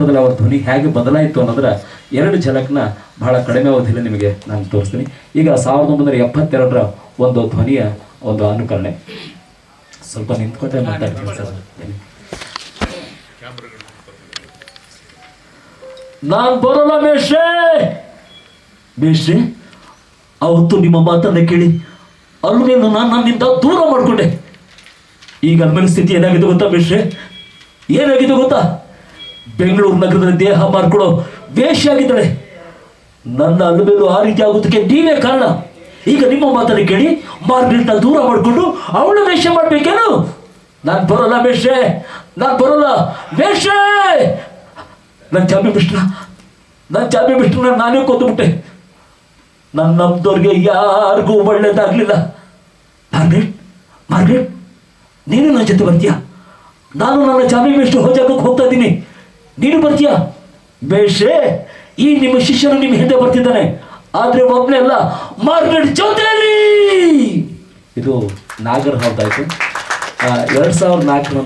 ಅವ್ರ ಧ್ವನಿ ಹೇಗೆ ಬದಲಾಯಿತು ಅನ್ನೋದ್ರ ಎರಡು ಝಲಕ್ನ ಬಹಳ ಕಡಿಮೆ ಅವಧಿಯಲ್ಲಿ ನಿಮಗೆ ನಾನು ತೋರಿಸ್ತೀನಿ. ಈಗ ಸಾವಿರದ ಒಂಬೈನೂರ ಎಪ್ಪತ್ತೆರಡರ ಒಂದು ಧ್ವನಿಯ ಒಂದು ಅನುಕರಣೆ. ಸ್ವಲ್ಪ ನಿಂತ್ಕೊಟ್ಟೆ ಮಾತಾಡ್ತೀನಿ ಸರ್. ನಾನ್ ಬರೋಲ್ಲ ಮೇಷ್ರೆ ಮೇಷ್ರೆ ಅವತ್ತು ನಿಮ್ಮ ಮಾತನ್ನ ಕೇಳಿ ಅಲ್ಲಿಂದ ನಾನು ನನ್ನಿಂದ ದೂರ ಮಾಡಿಕೊಂಡೆ. ಈಗ ಅಲ್ಮೇಲೆ ಸ್ಥಿತಿ ಏನಾಗಿದೆ ಗೊತ್ತಾ ಮೇಷ್ರೆ ಏನಾಗಿದೆ ಗೊತ್ತಾ? ಬೆಂಗಳೂರು ನಗರದಲ್ಲಿ ದೇಹ ಮಾರ್ಕೊಳ್ಳೋ ವೇಷ ಆಗಿದ್ದಾಳೆ. ನನ್ನ ಅಲ್ಮೇಲು ಆ ರೀತಿ ಆಗೋದಕ್ಕೆ ನೀವೇ ಕಾರಣ. ಈಗ ನಿಮ್ಮ ಮಾತನ್ನು ಕೇಳಿ ಮಾರ್ಗಿಂತ ದೂರ ಮಾಡಿಕೊಂಡು ಅವಳು ವೇಷ ಮಾಡ್ಬೇಕೇನು? ನಾನು ಬರೋಲ್ಲ ಮೇಷೆ ನಾನು ಬರೋಲ್ಲ ಮೇಷೆ ನನ್ನ ಚಾಮಿ ಬಿಷ್ಣ ನನ್ನ ಚಾಮಿ ಬಿಷ್ಣ ನಾನೇ ಕೊಂದುಬಿಟ್ಟೆ ನನ್ನ ನಮ್ದವ್ರಿಗೆ ಯಾರಿಗೂ ಒಳ್ಳೇದಾಗ್ಲಿಲ್ಲ. ಮಾರ್ಗ್ರೆಟ್ ಮಾರ್ಗ್ರೆಟ್, ನೀನು ನನ್ನ ಜೊತೆ ಬರ್ತೀಯಾ ನಾನು ನನ್ನ ಚಾಮಿ ಹೋಗ್ತಾ ಇದ್ದೀನಿ ನೀನು ಬರ್ತೀಯ? ಬೇಷೆ ಈ ನಿಮ್ಮ ಶಿಷ್ಯನು ನಿಮ್ಮ ಹಿಂದೆ ಬರ್ತಿದ್ದಾನೆ. ಆದ್ರೆ ಒಬ್ಬನೇ ಅಲ್ಲ ಮಾರ್ಗ್ರೆಟ್ ಜೊತೆಯಲ್ಲಿ ಇದು ನಾಗರ್ ಹೌದಾಯ್ತು ಎರಡ್ ಸಾವಿರದ ನಾಲ್ಕರ